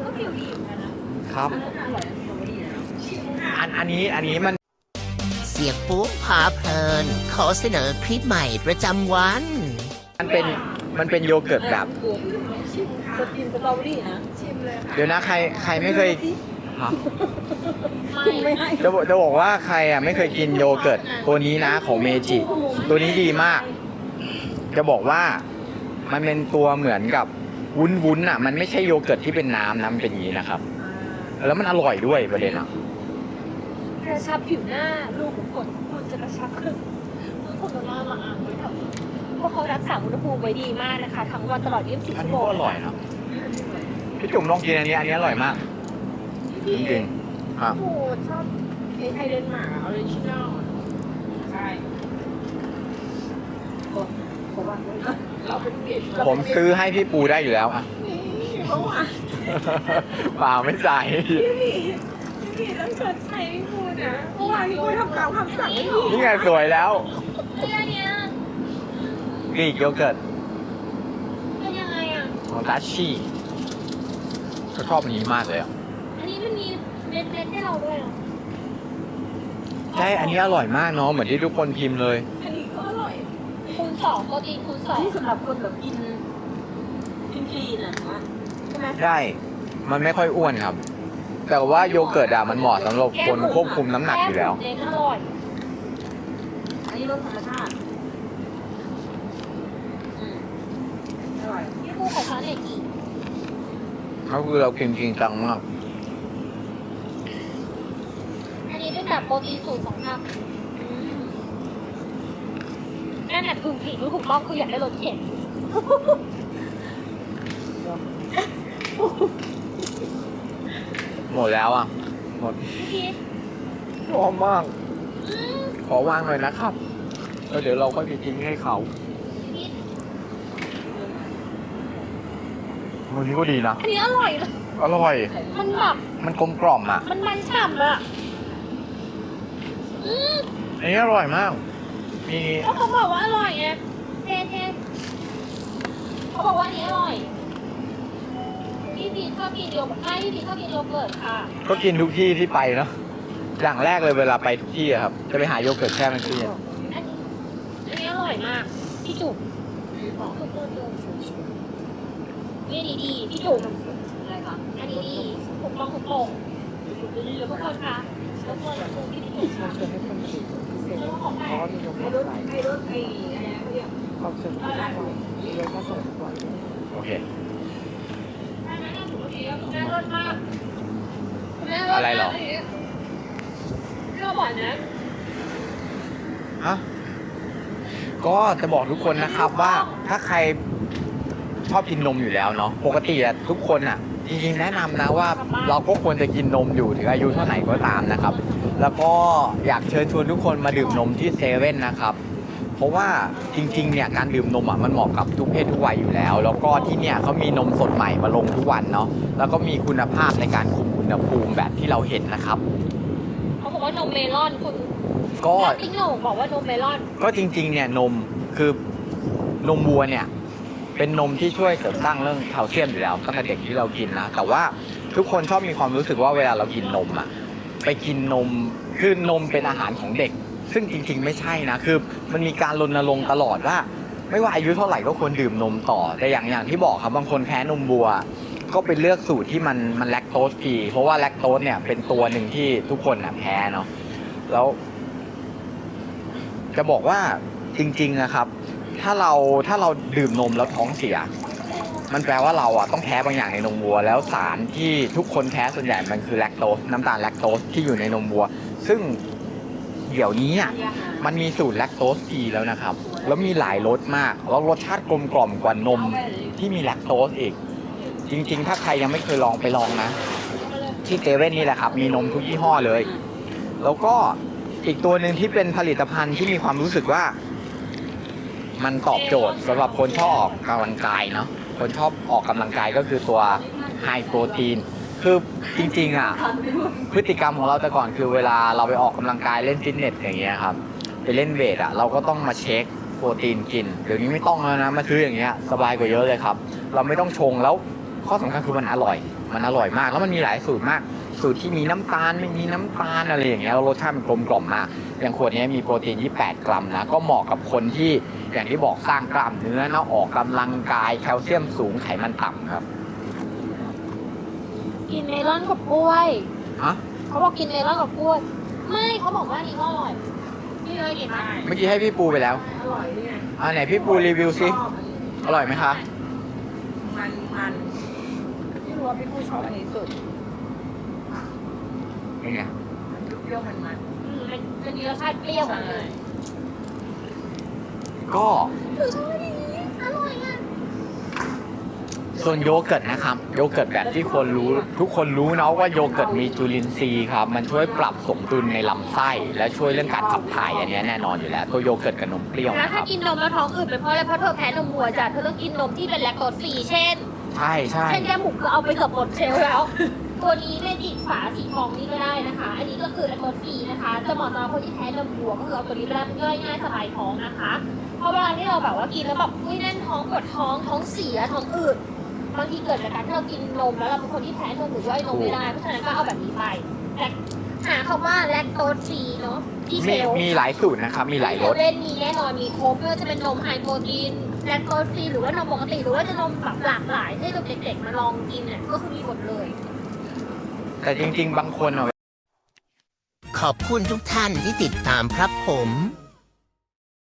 ก็ฟิลดีเหมือนกันนะครับอร่อยนะสตรอเบอรี่นะอันอันนี้อันนี้มันเสียงปุ๊พาเพลิน ขอเสนอคลิปใหม่ประจำวัน มันเป็นมันเป็นโยเกิร์ตแบบชิมสตรีมสตรอเบอรี่นะ ชิมเลยเดี๋ยวนะใครใครไม่เคยฮะไม่ให้จะบอกจะบอกว่าใครอะไม่เคยกินโยเกิร์ตตัวนี้นะของเมจิ ตัวนี้ดีมาก จะบอกว่ามันเป็นตัวเหมือนกับ วุ้นวุ้นๆอะ มันไม่ใช่โยเกิร์ตที่เป็นน้ำนะมันเป็นอย่างนี้นะครับ แล้วมันอร่อยด้วยประเด็นอะกระชับผิวหน้าลูกของคนคุณจะกระชับขึ้นคือคนหน้ามาอ่านไว้เถอะเพราะเขารักษาอุณหภูมิไว้ดีมากนะคะ ทั้งวันตลอด 24 อันชั่วนี้โมงก็อร่อยนะพี่จุ๋มลองกินอันนี้อันนี้อร่อยมากจริงๆครับโอ้ชอบไอ้ไทยเดนมาร์กออริจินัลใช่เราเป็นเด็ก ผมซื้อให้พี่ปูได้อยู่แล้วอะเพราะว่าเปล่าไม่จ่ายพี่หมีพี่หมีต้องชดใช้พี่พูดนะเพราะว่าพี่พูดทำตามคำสั่งไม่ถูกนี่ไงสวยแล้วเรื่องเนี้ยกรีกโยเกิร์ตเป็นยังไงอะของทัชชี่เขาชอบอันนี้มากเลยอะอันนี้มันมีเม็ดเม็ดให้เราด้วยเหรอใช่อันนี้อร่อยมากเนาะเหมือนที่ทุกคนพิมพ์เลย อันนี้ก็อร่อย คูณ สองโปรตีนคูณสองนี่สำหรับคนแบบกินกินคลีนอะนะใช่ไหมได้ มันไม่ค่อยอ้วนครับ แต่ว่าโยเกิร์ตอะมันเหมาะสำหรับคนควบคุมน้ำหนักอยู่แล้วก้มเน้นอร่อยอันนี้รสธรรมชาติอืมอร่อยพี่ปูขอทานหน่อยอีกเขาคือเรากินจริงจังมาก อันนี้เป็นแบบโปรตีนสูตรของทาง นั่นแหละคือผิดที่ถูกต้องคืออยากได้รสเข็มหมดแล้วอะ หมดพี่ชอบมากอืมขอวางหน่อยนะครับแล้วเดี๋ยวเราค่อยไปทิ้งให้เขาพี่วันนี้ก็ดีนะ อันนี้อร่อยนะอร่อย มันแบบมันกลมกล่อมอะ มันมันฉ่ำอะ อืม อันนี้อร่อยมาก มีก็เขาบอกว่าอร่อยไงเทเทเขาบอกว่าอันนี้อร่อย พี่พีชอบกินโยเกิร์ตใช่พี่พีชชอบกินโยเกิร์ตค่ะ ก็กินทุกที่ที่ไปเนาะอย่างแรกเลยเวลาไปทุกที่อะครับ จะไปหาโยเกิร์ตแช่มันคืออันอันนี้อร่อยมาก พี่จุ๋มนี่ดีดีๆพี่จุ๋มอะไรคะอันนี้ดีถูกต้องถูกโป่งทุกคนคะทุกคนคือพี่จุ๋ม เศษเพราะว่ามีนมไอ้มรถขายไอ้รถไอ้อะไรนะเขาเรียกความชวนทุกวันมีรถมาส่งทุกวันโอเคแม่รถมากอะไรหรอก็บอนะฮะก็จะบอกทุกคนนะครับว่าถ้าใครชอบกินนมอยู่แล้วเนาะปกติอะทุกคนอะจริงๆแนะนำนะว่าเราก็ควรจะกินนมอยู่ถึงอายุเท่าไหร่ก็ตามนะครับ แล้วก็อยากเชิญชวนทุกคนมาดื่มนมที่เซเว่นนะครับ เพราะว่าจริงๆเนี่ยการดื่มนมอะมันเหมาะกับทุกเพศทุกวัยอยู่แล้ว แล้วก็ที่เนี่ยเขามีนมสดใหม่มาลงทุกวันเนาะแล้วก็มีคุณภาพในการคุมอุณหภูมิแบบที่เราเห็นนะครับ เขาบอกว่านมเมลอนคุณก็ แล้วทิ้งโหนบอกว่านมเมลอน ก็จริงๆ เนี่ยนมคือนมวัวเนี่ย เป็นนมที่ช่วยเสริมสร้างเรื่องแคลเซียมอยู่แล้วตั้งแต่เด็กที่เรากินนะ แต่ว่าทุกคนชอบมีความรู้สึกว่าเวลาเรากินนมอะ ไปกินนม คือนมเป็นอาหารของเด็ก ซึ่งจริงๆไม่ใช่นะ คือมันมีการรณรงค์ตลอดว่า ไม่ว่าอายุเท่าไหร่ก็ควรดื่มนมต่อ แต่อย่างอย่างที่บอกครับบางคนแพ้นมวัว ก็ไปเลือกสูตรที่มันมันแลคโตสฟรีเพราะว่าแลคโตสเนี่ยเป็นตัวหนึ่งที่ทุกคนนะแพ้เนาะ แล้ว จะบอกว่าจริงๆนะครับ ถ้าเราถ้าเราดื่มนมแล้วท้องเสีย มันแปลว่าเราอะต้องแพ้บางอย่างในนมวัว แล้วสารที่ทุกคนแพ้ส่วนใหญ่มันคือแลคโตสน้ำตาลแลคโตสที่อยู่ในนมวัว ซึ่งเดี๋ยวนี้อะมันมีสูตรแลคโตสฟรีแล้วนะครับ แล้วมีหลายรสมาก แล้วรสชาติกลมกล่อมกว่านมที่มีแลคโตสอีก จริง ๆ ถ้าใครยังไม่เคยลองไปลองนะ ที่เซเว่นนี่แหละครับ มีนมทุกยี่ห้อเลย แล้วก็อีกตัวหนึ่งที่เป็นผลิตภัณฑ์ที่มีความรู้สึกว่า มันตอบโจทย์สำหรับคนชอบออกกำลังกายเนาะ คนชอบออกกำลังกายก็คือตัวไฮโปรตีนคือจริงๆอะพฤติกรรมของเราแต่ก่อนคือเวลาเราไปออกกำลังกายเล่นฟิตเนสอย่างเงี้ยครับไปเล่นเวทอะเราก็ต้องมาเช็คโปรตีนกินเดี๋ยวนี้ไม่ต้องแล้วนะมาซื้ออย่างเงี้ยสบายกว่าเยอะเลยครับ เราไม่ต้องชงแล้วข้อสำคัญคือมันอร่อย มันอร่อยมาก แล้วมันมีหลายสูตรมาก สูตรที่มีน้ำตาลไม่มีน้ำตาลอะไรอย่างเงี้ยแล้วรสชาติมันกลมกล่อมมากอย่างขวดนี้มีโปรตีน 28 กรัมนะก็เหมาะกับคนที่ อย่างที่บอกสร้างกล้ามเนื้อนะออกกำลังกายแคลเซียมสูงไขมันต่ำครับ กินเมลอนกับกล้วยฮะเขาบอกกินเมลอนกับกล้วย ไม่เขาบอกว่าอันนี้ก็อร่อยพี่เลยกินไหมเมื่อกี้ให้พี่ปูไปแล้ว อร่อยเนี่ยอ่าไหนพี่ปูรีวิวสิอร่อยไหมคะมันมันที่รู้ว่าพี่ผู้ชอบอันนี้สุดเป็นไงมันเปรี้ยวมันมันอืมมันมันมีรสชาติเปรี้ยวของมัน ก็หนูชอบอันนี้อร่อยอะส่วนโยเกิร์ตนะครับโยเกิร์ตแบบที่คนรู้ทุกคนรู้เนาะว่าโยเกิร์ตมีจุลินทรีย์ครับมันช่วยปรับสมดุลในลำไส้ และช่วยเรื่องการขับถ่ายอันเนี้ยแน่นอนอยู่แล้วตัวโยเกิร์ตกับนมเปรี้ยวแล้วนะคถ้ารับ กินนมแล้วท้องอืดเป็นเพราะอะไรเพราะเธอแพ้นมวัวจ้ะเธอต้องกินนมที่เป็นแลคโตสฟรีเช่น ใช่ใช่ เช่นแก้มหมูก็เอาไปเกือบหมดเชลฟ์แล้ว ตัวนี้เมจิฝาสีทองนี่ก็ได้นะคะ อันนี้ก็คือแลคโตสฟรีนะคะ จะเหมาะสำหรับคนที่แพ้นมวัวก็คือเอาตัวนี้ไปรับย่อยง่ายสบายท้องนะคะ เพราะเวลาที่เราแบบว่ากินแล้วแบบอุ้ยแน่นท้องปวดท้องท้องเสียท้องอืดบางทีเกิดจากการที่เรากินนมแล้วเราเป็นคนที่แพ้นมหรือย่อยนมไม่ได้เพราะฉะนั้นก็เอาแบบนี้ไปแต่หาคำว่าแลคโตสฟรีเนาะที่เชมีลฟ์ มีหลายสูตรนะครับ มีหลายรสเล่นมีแน่นอนมีครบไม่ว่าจะเป็นนมไฮโปรตีนแลคโตสฟรีหรือว่านมปกติ หรือว่าจะนมแบบหลากหลายให้เด็กๆมาลองกินเนี่ยก็คือมีหมดเลย แต่จริง ๆ บางคนอะ ขอบคุณทุกท่านที่ติดตามครับผม